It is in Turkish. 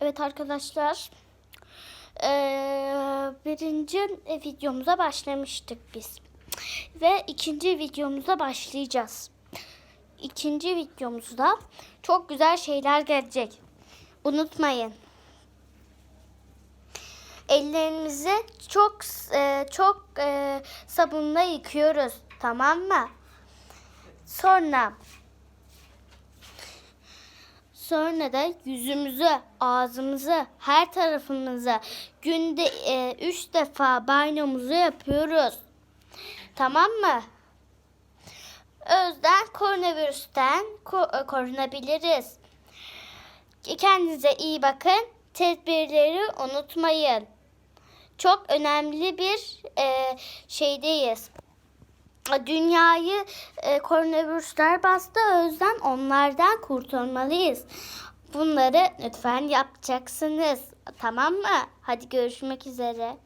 Evet arkadaşlar. Ee, birinci videomuza başlamıştık biz. Ve ikinci videomuza başlayacağız. İkinci videomuzda çok güzel şeyler gelecek. Unutmayın. Ellerimizi çok e, çok e, sabunla yıkıyoruz. Tamam mı? Sonra Sonra da yüzümüzü, ağzımızı, her tarafımızı günde e, üç defa banyomuzu yapıyoruz. Tamam mı? Özden koronavirüsten ko- e, korunabiliriz. Kendinize iyi bakın. Tedbirleri unutmayın. Çok önemli bir e, şeydeyiz. Dünyayı e, koronavirüsler bastı. O yüzden onlardan kurtulmalıyız. Bunları lütfen yapacaksınız. Tamam mı? Hadi görüşmek üzere.